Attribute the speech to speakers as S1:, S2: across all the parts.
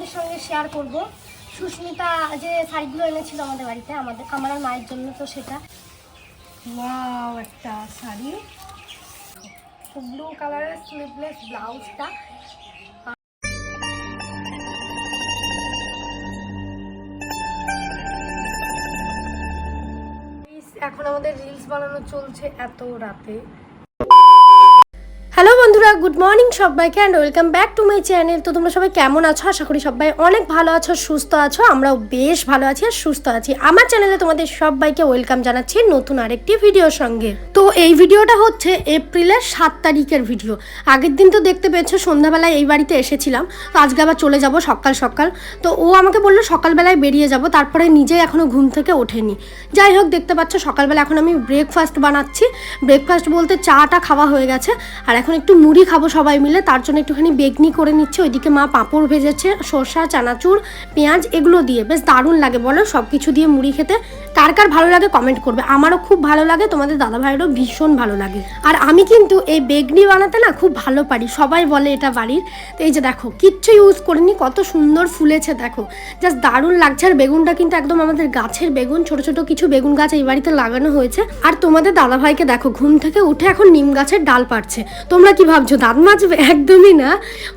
S1: তোমাদের সঙ্গে শেয়ার করব। সুস্মিতা যে শাড়িগুলো এনেছিল আমাদের বাড়িতে, আমাদের আমার মায়ের জন্য তো সেটা। ওয়াও একটা শাড়ি। ব্লু কালারের স্লিভলেস ব্লাউজটা এখন আমাদের রিলস বানানো চলছে এত রাতে। বন্ধুরা গুড মর্নিং সবাইকে and welcome back to my channel তো তোমরা সবাই কেমন আছো? আশা করি সবাই অনেক ভালো আছো, সুস্থ আছো, আমরাও বেশ ভালো আছি আর সুস্থ আছি। আমার চ্যানেলে তোমাদের সবাইকে ওয়েলকাম জানাচ্ছি নতুন আরেকটি ভিডিওর সঙ্গে। তো এই ভিডিওটা হচ্ছে এপ্রিলের সাত তারিখের ভিডিও। আগের দিন তো দেখতে পেয়েছ, সন্ধ্যাবেলায় এই বাড়িতে এসেছিলাম। তো আজকে আবার চলে যাব সকাল সকাল। তো ও আমাকে বলল সকালবেলায় বেরিয়ে যাব, তারপরে নিজে এখনও ঘুম থেকে ওঠেনি। যাই হোক, দেখতে পাচ্ছ সকালবেলা এখন আমি ব্রেকফাস্ট বানাচ্ছি। ব্রেকফাস্ট বলতে চাটা খাওয়া হয়ে গেছে। আর এখন একটু মুড়ি খাব সবাই মিলে, তার জন্য একটুখানি বেগনি করে নিচ্ছে, ওইদিকে মা পাঁপড় ভেজেছে শসা চানাচুর, পেঁয়াজ, এগুলো দিয়ে, বেশ দারুণ লাগে বলো সব কিছু দিয়ে মুড়ি খেতে। কার কার ভালো লাগে কমেন্ট করবে, আমারও খুব ভালো লাগে, তোমাদের দাদা ভাইয়েরও ভীষণ ভালো লাগে। আর আমি কিন্তু এই বেগনি বানাতে না খুব ভালো পারি, সবাই বলে এটা বাড়ির। তো এই যে দেখো, কিচ্ছু ইউজ করিনি, কত সুন্দর ফুলেছে দেখো জাস্ট দারুণ লাগছে। আর বেগুনটা কিন্তু একদম আমাদের গাছের বেগুন, ছোট ছোট কিছু বেগুন গাছ এই বাড়িতে লাগানো হয়েছে। আর তোমাদের দাদা ভাইকে দেখো, ঘুম থেকে উঠে এখন নিম গাছের ডাল পাড়ছে, তোমরা কি ভাবছ দাঁত মাজবে একদমই না।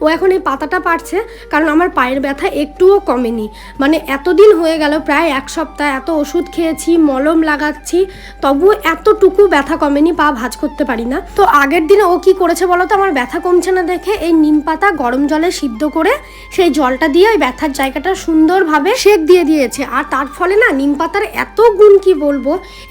S1: ও এখন এই পাতাটা পারছে, কারণ আমার পায়ের ব্যথা একটুও কমেনি। মানে এতদিন হয়ে গেল, প্রায় এক সপ্তাহ এত ওষুধ খেয়েছি, মলম লাগাচ্ছি তবু এতটুকু ব্যথা কমেনি, পা ভাঁজ করতে পারি না। তো আগের দিনে ও কি করেছে বলো তো? আমার ব্যথা কমছে না দেখে এই নিম পাতা গরম জলে সিদ্ধ করে সেই জলটা দিয়ে ওই ব্যথার জায়গাটা সুন্দরভাবে সেক দিয়ে দিয়েছে। আর তার ফলে না, নিম পাতার এত গুণ কি বলব?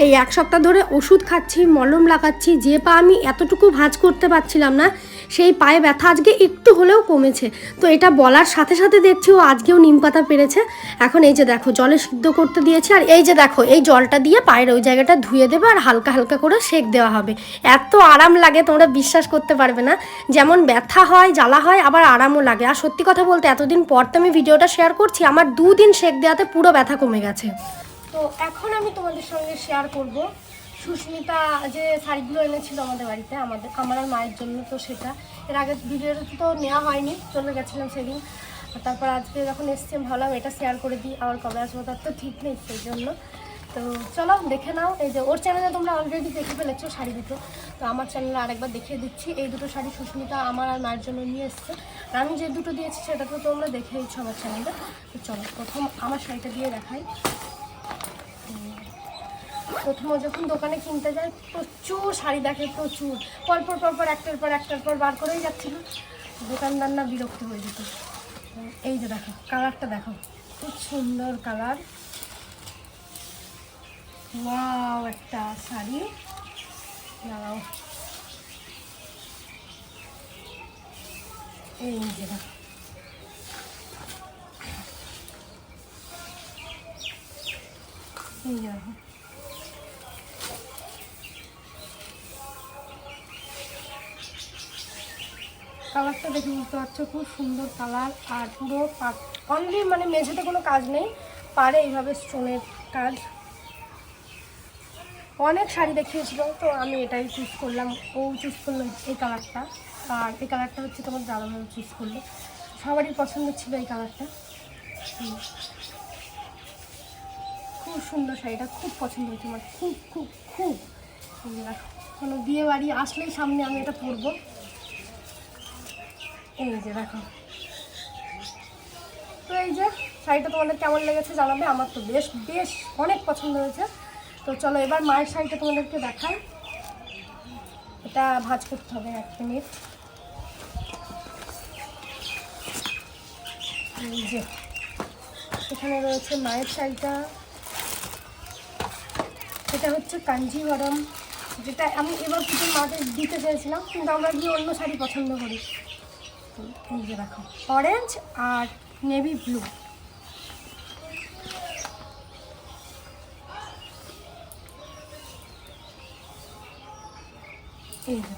S1: এই এক সপ্তাহ ধরে ওষুধ খাচ্ছি, মলম লাগাচ্ছি, যে পা আমি এতটুকু ভাঁজ করতে পারছিলাম না সেই পায়ে ব্যথা আজকে একটু হলেও কমেছে। তো এটা বলার সাথে সাথে দেখছি ও আজকেও নিম পাতা পেরেছে। এখন এই যে দেখো, জলে সিদ্ধ করতে দিয়েছে আর এই যে দেখো, এই জলটা দিয়ে পায়ের ওই জায়গাটা ধুয়ে দেবে আর হালকা হালকা করে সেক দেওয়া হবে। এত আরাম লাগে, তোমরা বিশ্বাস করতে পারবে না। যেমন ব্যথা হয়, জ্বালা হয়, আবার আরামও লাগে। আর সত্যি কথা বলতে এতদিন পর তো আমি ভিডিওটা শেয়ার করছি, আমার দুদিন সেক দেওয়াতে পুরো ব্যথা কমে গেছে। তো এখন আমি তোমাদের সঙ্গে শেয়ার করব সুস্মিতা যে শাড়িগুলো এনেছিল আমাদের বাড়িতে, আমাদের, আমার আর মায়ের জন্য তো সেটা। এর আগে ভিডিওটা তো নেওয়া হয়নি, চলে গেছিলাম সেদিন। তারপর আজকে যখন এসছি, আমি ভাবলাম এটা শেয়ার করে দিই, আবার কবে আসব, তার তো ঠিক নেই সেই জন্য। তো চলো, দেখে নাও, এই যে ওর চ্যানেলে তোমরা অলরেডি দেখে ফেলেছো শাড়ি দুটো। তো আমার চ্যানেলে আরেকবার দেখিয়ে দিচ্ছি, এই দুটো শাড়ি সুস্মিতা, আমার আর মায়ের জন্য নিয়ে এসছে। আর আমি যে দুটো দিয়েছি, সেটা তো তোমরা দেখেইছো আমার চ্যানেলে তো চলো, প্রথম আমার শাড়িটা দিয়ে দেখাই। প্রথম যখন দোকানে কিনতে যায় প্রচুর শাড়ি দেখে, প্রচুর। পরপর পরপর, একটার পর একটার পর বার করেই যাচ্ছিল। দোকানদার না বিরক্ত হয়ে যেত। এই যে দেখো, কালারটা দেখো। খুব সুন্দর কালার। ওয়াও, একটা শাড়ি। দাঁড়াও। এই যে দেখো। এই দেখো। কালারটা দেখে বুঝতে পারছ, খুব সুন্দর কালার। আর পুরো অনলি মানে মেঝেতে কোনো কাজ নেই, পারে এইভাবে স্টোনের কাজ। অনেক শাড়ি দেখিয়েছিল, তো আমি এটাই চুজ করলাম। ও চুজ করল এই কালারটা। আর এই কালারটা হচ্ছে তোমার দাদাভাই চুজ করল। সবারই পছন্দ ছিল এই কালারটা। খুব সুন্দর শাড়িটা, খুব পছন্দ হয়েছে আমার। খুব খুব খুব। কোনো বিয়ে বাড়ি আসলেই সামনে আমি এটা পরবো। এই যে দেখো। তো এই যে শাড়িটা তোমাদের কেমন লেগেছে জানাবে? আমার তো বেশ বেশ অনেক পছন্দ হয়েছে। তো চলো এবার মায়ের শাড়িটা তোমাদেরকে দেখাই। এটা ভাজ করতে হবে এক মিনিট। এই যে, এখানে রয়েছে মায়ের শাড়িটা। এটা হচ্ছে কাঞ্জিভরম যেটা আমি এবার কিছু মাকে দিতে চেয়েছিলাম, কিন্তু আমরা গিয়ে অন্য শাড়ি পছন্দ করি। দেখো অরেঞ্জ আর নেভি ব্লু এই যে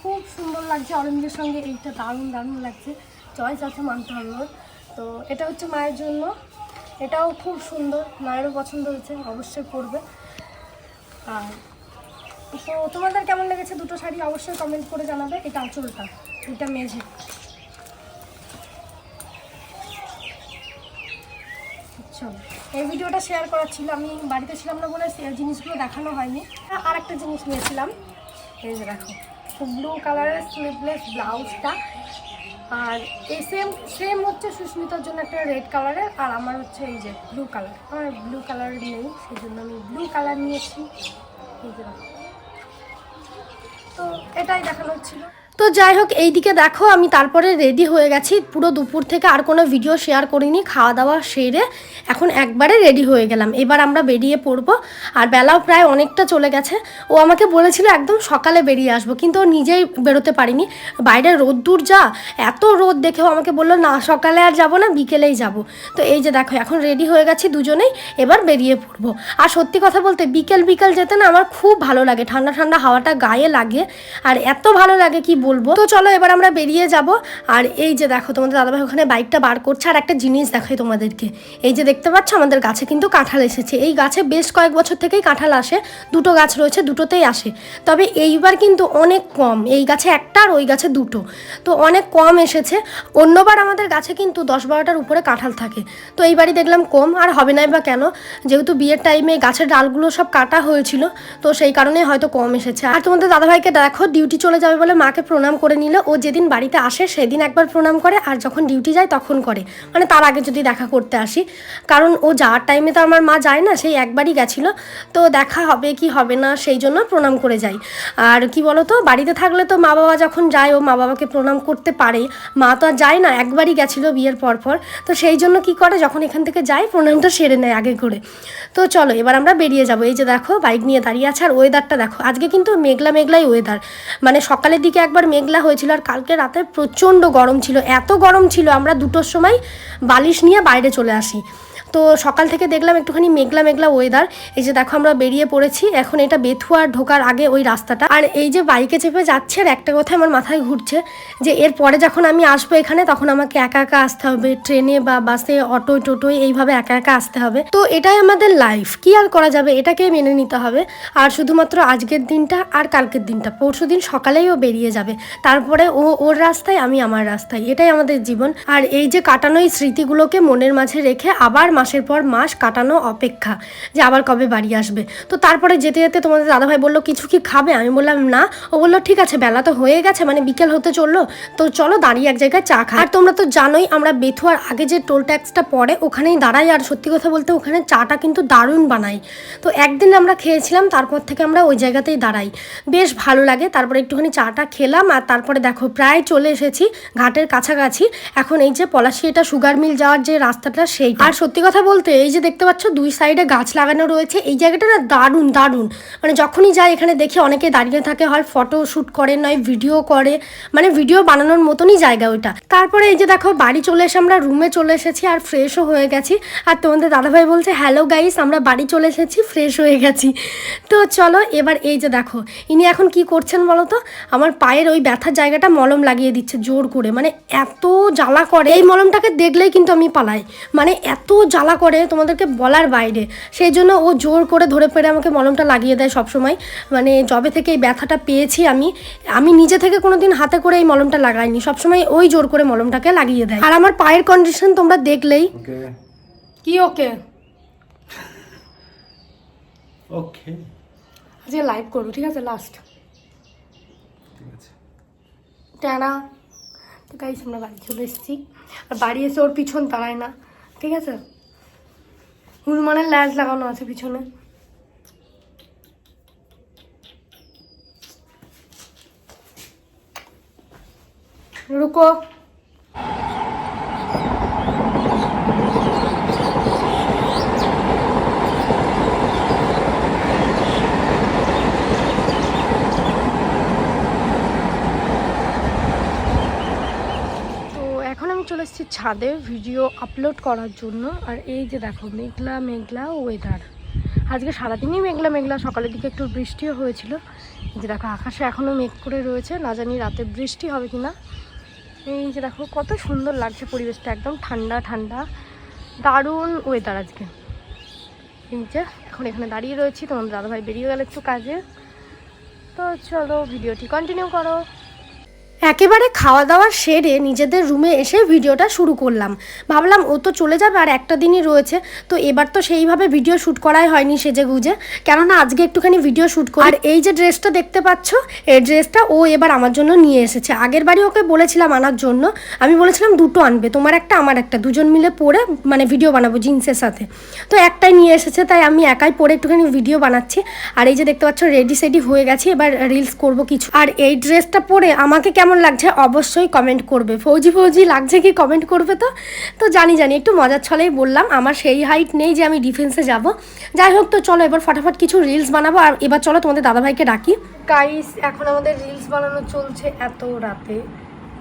S1: খুব সুন্দর লাগছে অরেঞ্জের সঙ্গে, এইটা দারুণ দারুণ লাগছে। চয়েস আছে মানতে হবে তো এটা হচ্ছে মায়ের জন্য। এটাও খুব সুন্দর, মায়েরও পছন্দ হয়েছে, অবশ্যই পড়বে আর তো তোমাদের কেমন লেগেছে দুটো শাড়ি অবশ্যই কমেন্ট করে জানাবে, এটা আঁচলটা, এটা মেঝে। চলো এই ভিডিওটা শেয়ার করার ছিল, আমি বাড়িতে ছিলাম না বলে জিনিসগুলো দেখানো হয়নি। আর একটা জিনিস নিয়েছিলাম, এই যে দেখো ব্লু কালারের স্লিভলেস ব্লাউজটা আর এই সেম সেম হচ্ছে সুস্মিতার জন্য একটা রেড কালারের আর আমার হচ্ছে এই যে ব্লু কালার আমার ব্লু কালার নেই সেই জন্য আমি ব্লু কালার নিয়েছি। এই যে তো এটাই দেখানো হচ্ছিল তো যাই হোক, এইদিকে দেখো, আমি তারপরে রেডি হয়ে গেছি। পুরো দুপুর থেকে আর কোনো ভিডিও শেয়ার করিনি, খাওয়া দাওয়া সেরে এখন একবারে রেডি হয়ে গেলাম। এবার আমরা বেরিয়ে পড়ব, আর বেলাও প্রায় অনেকটা চলে গেছে। ও আমাকে বলেছিল একদম সকালে বেরিয়ে আসব, কিন্তু ও নিজেই বেরোতে পারিনি। বাইরে রোদ্দুর যা, এত রোদ দেখেও আমাকে বলল, না, সকালে আর যাব না, বিকেলেই যাব। তো এই যে দেখো, এখন রেডি হয়ে গেছি দুজনেই, এবার বেরিয়ে পড়ব। আর সত্যি কথা বলতে বিকেল বিকেল যেতে না আমার খুব ভালো লাগে। ঠান্ডা ঠান্ডা হাওয়াটা গায়ে লাগে, আর এত ভালো লাগে কি বলব। তো চলো এবার আমরা বেরিয়ে যাব। আর এই যে দেখো, তোমাদের দাদাভাই ওখানে বাইকটা বার করছে। আর একটা জিনিস দেখাই তোমাদেরকে। এই যে দেখতে পাচ্ছ, আমাদের গাছে কিন্তু কাঁঠাল এসেছে। এই গাছে বেশ কয়েক বছর থেকেই কাঁঠাল আসে। দুটো গাছ রয়েছে, দুটোতেই আসে। তবে এইবার কিন্তু অনেক কম। এই গাছে একটা আর ওই গাছে দুটো। তো অনেক কম এসেছে। অন্যবার আমাদের গাছে কিন্তু দশ বারোটার উপরে কাঁঠাল থাকে। তো এইবারই দেখলাম কম। আর হবে নাই বা কেন? যেহেতু বিয়ের টাইমে গাছের ডালগুলো সব কাটা হয়েছিল, তো সেই কারণে হয়তো কম এসেছে। আর তোমাদের দাদাভাইকে দেখো ডিউটি চলে যাবে বলে মাকে প্রণাম করে নিল। ও যেদিন বাড়িতে আসে, সেদিন একবার প্রণাম করে, আর যখন ডিউটি যায় তখন করে। মানে তার আগে যদি দেখা করতে আসি। কারণ ও যাওয়ার টাইমে তো আমার মা যায় না, সেই একবারই গেছিল। তো দেখা হবে কি হবে না, সেই জন্য প্রণাম করে যাই। আর কি বলতো, বাড়িতে থাকলে তো মা বাবা যখন যায়, ও মা বাবাকে প্রণাম করতে পারে। মা তো আর যায় না, একবারই গেছিল বিয়ের পর পর। তো সেই জন্য কি করে, যখন এখান থেকে যায় প্রণামটা সেরে নেয় আগে করে। তো চলো, এবার আমরা বেরিয়ে যাব। এই যে দেখো বাইক নিয়ে দাঁড়িয়ে আছে, আর ওয়েদারটা দেখো। আজকে কিন্তু মেঘলা মেঘলাই ওয়েদার মানে সকালের দিকে একবার মেঘলা হয়েছিল আর কালকে রাতে প্রচণ্ড গরম ছিল। এত গরম ছিল আমরা দুটোর সময় বালিশ নিয়ে বাইরে চলে আসি। তো সকাল থেকে দেখলাম একটুখানি মেঘলা মেঘলা ওয়েদার এই যে দেখো আমরা বেরিয়ে পড়েছি, এখন এটা বেথুয়ার ঢোকার আগে ওই রাস্তাটা। আর এই যে বাইকে চেপে যাচ্ছে, আর একটা কথা আমার মাথায় ঘুরছে, যে এর পরে যখন আমি আসব এখানে, তখন আমাকে একা একা আসতে হবে, ট্রেনে বা বাসে অটো টোটোয়, এইভাবে একা একা আসতে হবে। তো এটাই আমাদের লাইফ কি আর করা যাবে? এটাকে মেনে নিতে হবে। আর শুধুমাত্র আজকের দিনটা আর কালকের দিনটা, পরশু দিন সকালেই ও বেরিয়ে যাবে। তারপরে ও ওর রাস্তায়, আমি আমার রাস্তায়, এটাই আমাদের জীবন। আর এই যে কাটানো এই স্মৃতিগুলোকে মনের মাঝে রেখে আবার মাসের পর মাস কাটানো অপেক্ষা যে আবার কবে বাড়ি আসবে। তো তারপরে যেতে যেতে তোমাদের দাদাভাই বলল, কিছু কি খাবে? আমি বললাম, না। ও বলল, ঠিক আছে, বেলা তো হয়ে গেছে মানে বিকেল হতে চলল। তো চলো দাঁড়িয়ে এক জায়গায় চা খা আর তোমরা তো জানোই, আমরা বেথুয়ার আগে যে টোল ট্যাক্সটা পড়ে, ওখানেই দাঁড়াই। আর সত্যি কথা বলতে ওখানে চাটা কিন্তু দারুণ বানাই। তো একদিন আমরা খেয়েছিলাম, তারপর থেকে আমরা ওই জায়গাতেই দাঁড়াই। বেশ ভালো লাগে, তারপরে একটুখানি চাটা খেলাম, আর তারপরে দেখো, প্রায় চলে এসেছি ঘাটের কাছাকাছি। এখন এই যে পলাশি এটা সুগার মিল যাওয়ার যে রাস্তাটা সেই আর সত্যি কথা বলতে, এই যে দেখতে পাচ্ছ দুই সাইডে গাছ লাগানো রয়েছে, এই জায়গাটা না দারুণ দারুণ। মানে যখনই যাই এখানে দেখি অনেকে দাঁড়িয়ে থাকে, হয় ফটো শ্যুট করে, নয় ভিডিও করে মানে ভিডিও বানানোর মতনই জায়গা ওইটা। তারপরে এই যে দেখো, বাড়ি চলে এসে আমরা রুমে চলে এসেছি, আর ফ্রেশও হয়ে গেছি। আর তোমাদের দাদাভাই বলছে হ্যালো গাইস আমরা বাড়ি চলে এসেছি ফ্রেশ হয়ে গেছি। তো চলো, এবার এই যে দেখো, ইনি এখন কি করছেন বলো তো আমার পায়ের ওই ব্যথার জায়গাটা মলম লাগিয়ে দিচ্ছে, জোর করে। মানে এত জ্বালা করে, এই মলমটাকে দেখলেই কিন্তু আমি পালাই। মানে এত জ্বালা করে তোমাদেরকে বলার বাইরে। সেই জন্য ও জোর করে ধরে পেরে আমাকে মলমটা লাগিয়ে দেয় সবসময়। মানে জবে থেকে এই ব্যথাটা পেয়েছি আমি আমি নিজে থেকে কোনো দিন হাতে করে এই মলমটা লাগাইনি। সবসময় ওই জোর করে মলমটাকে লাগিয়ে দেয়। আর আমার পায়ের কন্ডিশন তোমরা দেখলেই। কি ওকে?
S2: ওকে।
S1: আজকে লাইভ করব ঠিক আছে? লাস্ট টানা। তো গাইস আমরা বাড়ি চলে এসেছি। আর বাড়ি এসে ওর পিছন দাঁড়ায় না। ঠিক আছে? হনুমানের ল্যাজ লাগানো আছে পিছনে। রুকো তো এখন আমি চলে এসেছি ছাদে ভিডিও আপলোড করার জন্য। আর এই যে দেখো, মেঘলা মেঘলা ওয়েদার আজকে সারাদিনই মেঘলা মেঘলা। সকালের দিকে একটু বৃষ্টিও হয়েছিল। যে দেখো, আকাশে এখনও মেঘ করে রয়েছে। না জানি রাতে বৃষ্টি হবে কি না এই যে দেখো, কত সুন্দর লাগছে পরিবেশটা। একদম ঠান্ডা ঠান্ডা। দারুণ ওয়েদার আজকে। এই যে, এখন এখানে দাঁড়িয়ে রয়েছি। তোমাদের দাদাভাই বেরিয়ে গেল একটু কাজে। তো চলো ভিডিওটি কন্টিনিউ করো। একেবারে খাওয়া দাওয়া সেরে নিজেদের রুমে এসে ভিডিওটা শুরু করলাম। ভাবলাম, ও তো চলে যাবে আর একটা দিনই রয়েছে, তো এবার তো সেইভাবে ভিডিও শ্যুট করাই হয়নি সেজে গুজে। কেননা, আজকে একটুখানি ভিডিও শ্যুট করি। আর এই যে ড্রেসটা দেখতে পাচ্ছ, এই ড্রেসটা ও এবার আমার জন্য নিয়ে এসেছে। আগের বাড়ি ওকে বলেছিলাম আনার জন্য। আমি বলেছিলাম, দুটো আনবে, তোমার একটা, আমার একটা। দুজন মিলে পরে মানে ভিডিও বানাবো জিন্সের সাথে। তো একটাই নিয়ে এসেছে, তাই আমি একাই পরে একটুখানি ভিডিও বানাচ্ছি। আর এই যে দেখতে পাচ্ছ রেডি সেডি হয়ে গেছে, এবার রিলস করব কিছু। আর এই ড্রেসটা পরে আমাকে কেমন লাগছে অবশ্যই কমেন্ট করবে। ফৌজি ফৌজি লাগছে কি কমেন্ট করবে তো? তো জানি জানি একটু মজার ছলেই বললাম আমার সেই হাইট নেই যে আমি ডিফেন্সে যাব। যাই হোক তো চলো এবার ফটাফট কিছু রিলস বানাবো আর এবার চলো তোমাদের দাদাভাইকে ডাকি। গাইস এখন আমাদের রিলস বানানো চলছে এত রাতে।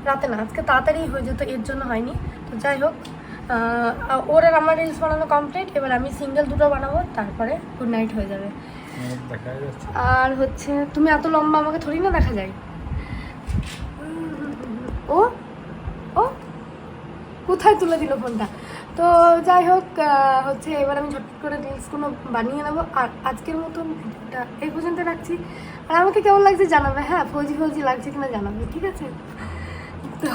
S1: রাতে না আজকে তাড়াতাড়ি হয়ে যেত এর জন্য হয়নি। তো যাই হোক ওর আর আমার রিলস বানানো কমপ্লিট এবার আমি সিঙ্গেল দুটো বানাবো তারপরে গুড নাইট হয়ে যাবে। আর হচ্ছে তুমি এত লম্বা আমাকে থরি না দেখা যায়? ও? ও? কোথায় তুলে দিল ফোনটা? তো যাই হোক হচ্ছে এবার আমি ঝটপট করে রিলসগুলো বানিয়ে নেব। আর আজকের মতন ভিডিওটা এই পর্যন্ত রাখছি। আর আমাকে কেমন লাগছে জানাবে? হ্যাঁ ফৌজি ফৌজি লাগছে কিনা জানাবে, ঠিক আছে? তো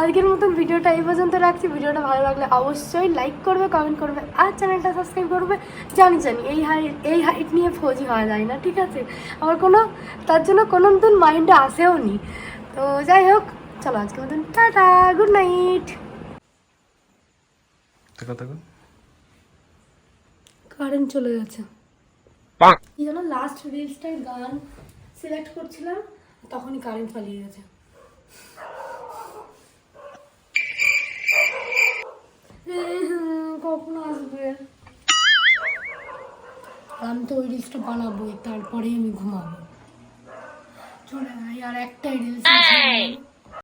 S1: আজকের মতন ভিডিওটা এই পর্যন্ত রাখছি। ভিডিওটা ভালো লাগলে অবশ্যই লাইক করবে কমেন্ট করবে, আর চ্যানেলটা সাবস্ক্রাইব করবে। জানি জানি, এই হাইট এই হাইট নিয়ে ফৌজি হওয়া যায় না, ঠিক আছে? আমার কোনো, তার জন্য কোনো নতুন মাইন্ডে আসেও নি তো যাই হোক চলো আজকের মতন টাটা গুড নাইট কারেন্ট চলে গেছে। কি যেন লাস্ট রিলসটার গান সিলেক্ট করছিলাম তখনই কারেন্ট পালিয়ে গেছে। কখন আসবে? আমি তো ওই রিলসটা বানাবোই তারপরেই আমি ঘুমাবো। চলে যাই আর একটাই রিলস আছে।